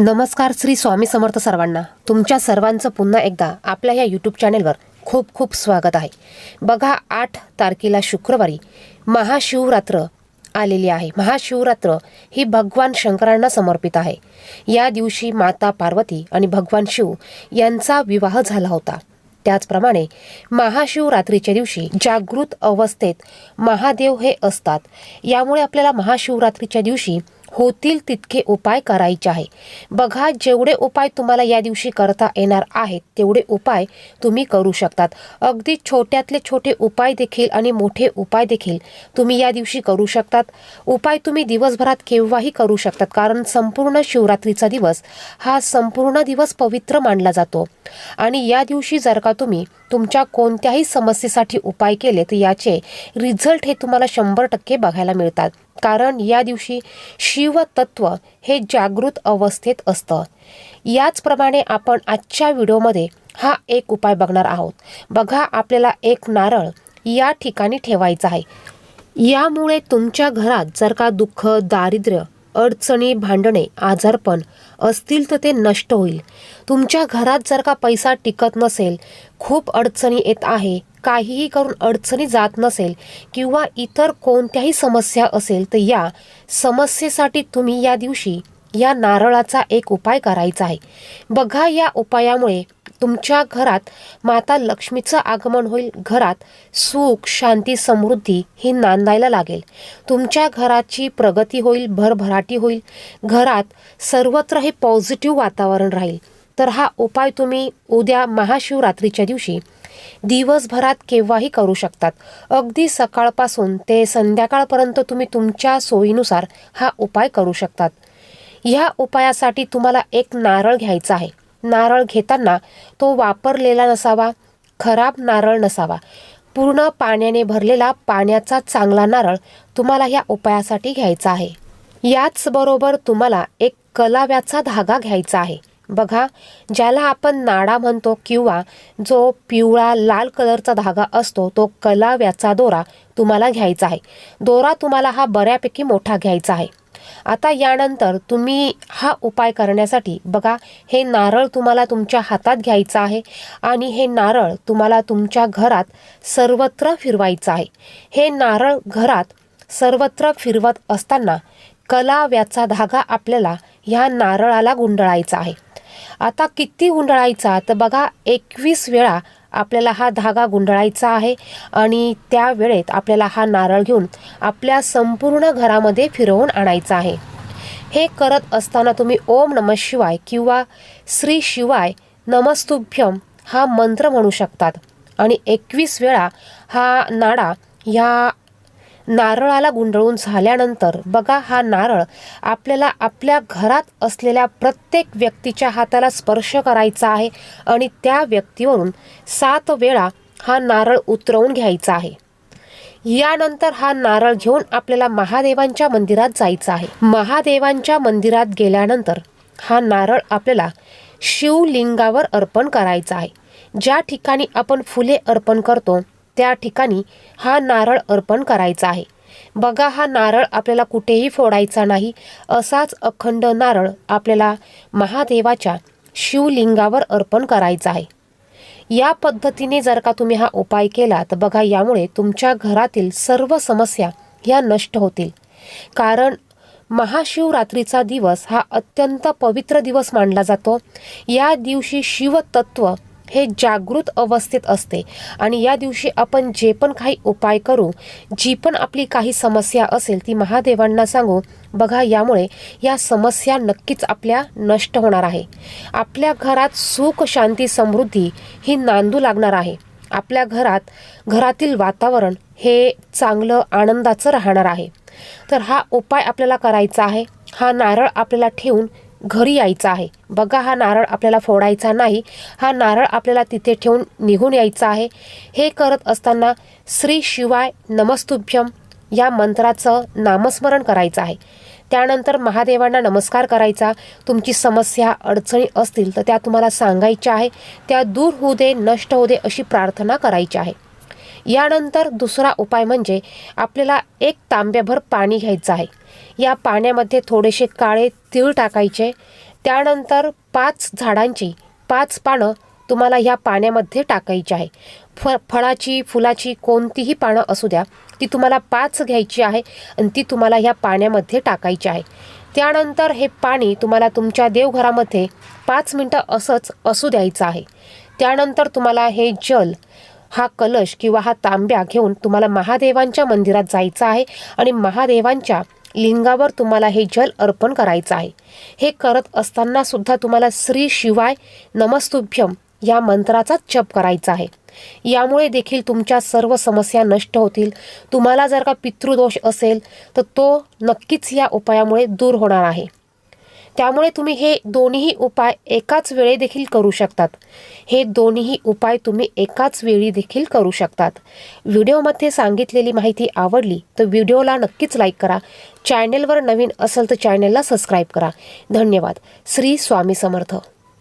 नमस्कार श्री स्वामी समर्थ सर्वांना. तुमच्या सर्वांचं पुन्हा एकदा आपल्या या यूट्यूब चॅनेलवर खूप खूप स्वागत आहे. बघा आठ तारखेला शुक्रवारी महाशिवरात्र आलेली आहे. महाशिवरात्र ही भगवान शंकरांना समर्पित आहे. या दिवशी माता पार्वती आणि भगवान शिव यांचा विवाह झाला होता. त्याचप्रमाणे महाशिवरात्रीच्या दिवशी जागृत अवस्थेत महादेव हे असतात. यामुळे आपल्याला महाशिवरात्रीच्या दिवशी होतील तितके उपाय करायचे आहे. बघा जेवढे उपाय तुम्हाला या दिवशी करता येणार आहेत तेवढे उपाय तुम्ही करू शकतात. अगदी छोट्यातले छोटे उपाय देखील आणि मोठे उपाय देखील तुम्ही या दिवशी करू शकतात. उपाय तुम्ही दिवसभरात केव्हाही करू शकतात कारण संपूर्ण शिवरात्रीचा दिवस हा संपूर्ण दिवस पवित्र मानला जातो. आणि या दिवशी जर का तुम्ही तुमच्या कोणत्याही समस्येसाठी उपाय केले तर याचे रिझल्ट हे तुम्हाला शंभर टक्के बघायला मिळतात. कारण या दिवशी शिवतत्व हे जागृत अवस्थेत असतं. याचप्रमाणे आपण आजच्या व्हिडिओमध्ये हा एक उपाय बघणार आहोत. बघा आपल्याला एक नारळ या ठिकाणी ठेवायचा आहे. यामुळे तुमच्या घरात जर का दुःख दारिद्र्य अडचणी भांडणे आजारपण असतील तर ते नष्ट होईल. तुमच्या घरात जर का पैसा टिकत नसेल खूप अडचणी येत आहे काहीही करून अडचणी जात नसेल किंवा इतर कोणत्याही समस्या असेल तर या समस्येसाठी तुम्ही या दिवशी या नारळाचा एक उपाय करायचा आहे. बघा या उपायामुळे तुमच्या घरात माता लक्ष्मीचं आगमन होईल. घरात सुख शांती समृद्धी ही नांदायला लागेल. तुमच्या घराची प्रगती होईल भरभराटी होईल. घरात सर्वत्र हे पॉझिटिव्ह वातावरण राहील. तर हा उपाय तुम्ही उद्या महाशिवरात्रीच्या दिवशी दिवसभरात केव्हाही करू शकतात. अगदी सकाळपासून ते संध्याकाळपर्यंत तुम्ही तुमच्या सोयीनुसार हा उपाय करू शकतात. ह्या उपायासाठी तुम्हाला एक नारळ घ्यायचा आहे. नारळ घेताना तो वापरलेला नसावा खराब नारळ नसावा. पूर्ण पाण्याने भरलेला पाण्याचा चांगला नारळ तुम्हाला ह्या उपायासाठी घ्यायचा आहे. याचबरोबर तुम्हाला एक कलाव्याचा धागा घ्यायचा आहे. बघा ज्याला आपण नाडा म्हणतो किंवा जो पिवळा लाल कलरचा धागा असतो तो कलाव्याचा दोरा तुम्हाला घ्यायचा आहे. दोरा तुम्हाला हा बऱ्यापैकी मोठा घ्यायचा आहे. आता यानंतर तुम्ही हा उपाय करण्यासाठी बघा हे नारळ तुम्हाला तुमच्या हातात घ्यायचं आहे आणि हे नारळ तुम्हाला तुमच्या घरात सर्वत्र फिरवायचं आहे. हे नारळ घरात सर्वत्र फिरवत असताना कलाव्याचा धागा आपल्याला ह्या नारळाला गुंडळायचा आहे. आता किती गुंडळायचा? तर बघा एकवीस वेळा आपल्याला हा धागा गुंडळायचा आहे आणि त्या वेळेत आपल्याला हा नारळ घेऊन आपल्या संपूर्ण घरामध्ये फिरवून आणायचा आहे. हे करत असताना तुम्ही ओम नम शिवाय किंवा श्री शिवाय नमस्तुभ्यम हा मंत्र म्हणू शकतात. आणि एकवीस वेळा हा नाडा ह्या नारळाला गुंडळून झाल्यानंतर बघा हा नारळ आपल्याला आपल्या घरात असलेल्या प्रत्येक व्यक्तीच्या हाताला स्पर्श करायचा आहे आणि त्या व्यक्तीवरून सात वेळा हा नारळ उतरवून घ्यायचा आहे. यानंतर हा नारळ घेऊन आपल्याला महादेवांच्या मंदिरात जायचं आहे. महादेवांच्या मंदिरात गेल्यानंतर हा नारळ आपल्याला शिवलिंगावर अर्पण करायचा आहे. ज्या ठिकाणी आपण फुले अर्पण करतो त्या ठिकाणी हा नारळ अर्पण करायचा आहे. बघा हा नारळ आपल्याला कुठेही फोडायचा नाही. असाच अखंड नारळ आपल्याला महादेवाच्या शिवलिंगावर अर्पण करायचा आहे. या पद्धतीने जर का तुम्ही हा उपाय केला तर बघा यामुळे तुमच्या घरातील सर्व समस्या ह्या नष्ट होतील. कारण महाशिवरात्रीचा दिवस हा अत्यंत पवित्र दिवस मानला जातो. या दिवशी शिवतत्व हे जागृत अवस्थेत असते. आणि या दिवशी आपण जे पण काही उपाय करू जी पण आपली काही समस्या असेल ती महादेवांना सांगू बघा यामुळे या समस्या नक्कीच आपल्या नष्ट होणार आहे. आपल्या घरात सुख शांती समृद्धी ही नांदू लागणार आहे. आपल्या घरात घरातील वातावरण हे चांगलं आनंदाचं राहणार आहे. तर हा उपाय आपल्याला करायचा आहे. हा नारळ आपल्याला ठेवून घरी यायचं आहे. बघा हा नारळ आपल्याला फोडायचा नाही. हा नारळ आपल्याला तिथे ठेवून निघून यायचा आहे. हे करत असताना श्री शिवाय नमस्तुभ्यम या मंत्राचं नामस्मरण करायचं आहे. त्यानंतर महादेवांना नमस्कार करायचा. तुमची समस्या अडचणी असतील तर त्या तुम्हाला सांगायच्या आहे. त्या दूर होऊ दे नष्ट होऊ दे अशी प्रार्थना करायची आहे. यानंतर दुसरा उपाय म्हणजे आपल्याला एक तांब्याभर पाणी घ्यायचं आहे. या पाण्यामध्ये थोडेसे काळे तीळ टाकायचे. त्यानंतर पाच झाडांची पाच पानं तुम्हाला ह्या पाण्यामध्ये टाकायची आहे. फ फळाची फुलाची कोणतीही पानं असू द्या ती तुम्हाला पाच घ्यायची आहे आणि ती तुम्हाला ह्या पाण्यामध्ये टाकायची आहे. त्यानंतर हे पाणी तुम्हाला तुमच्या देवघरामध्ये पाच मिनटं असंच असू द्यायचं आहे. त्यानंतर तुम्हाला हे जल हा कलश किंवा हा तांब्या घेऊन तुम्हाला महादेवांच्या मंदिरात जायचं आहे आणि महादेवांच्या लिंगावर तुम्हाला हे जल अर्पण करायचं आहे. हे करत असताना सुद्धा तुम्हाला श्री शिवाय नमस्तुभ्यम या मंत्राचा जप करायचा आहे. यामुळे देखील तुमच्या सर्व समस्या नष्ट होतील. तुम्हाला जर का पितृदोष असेल तर तो नक्कीच या उपायामुळे दूर होणार आहे. त्यामुळे तुम्ही हे दोन्ही उपाय एकाच वेळी देखील करू शकतात. हे दोन्ही उपाय तुम्ही एकाच वेळी देखील करू शकतात. व्हिडिओमध्ये सांगितलेली माहिती आवडली तर व्हिडिओला नक्कीच लाईक करा. चॅनेलवर नवीन असेल तर चॅनेलला सबस्क्राईब करा. धन्यवाद. श्री स्वामी समर्थ.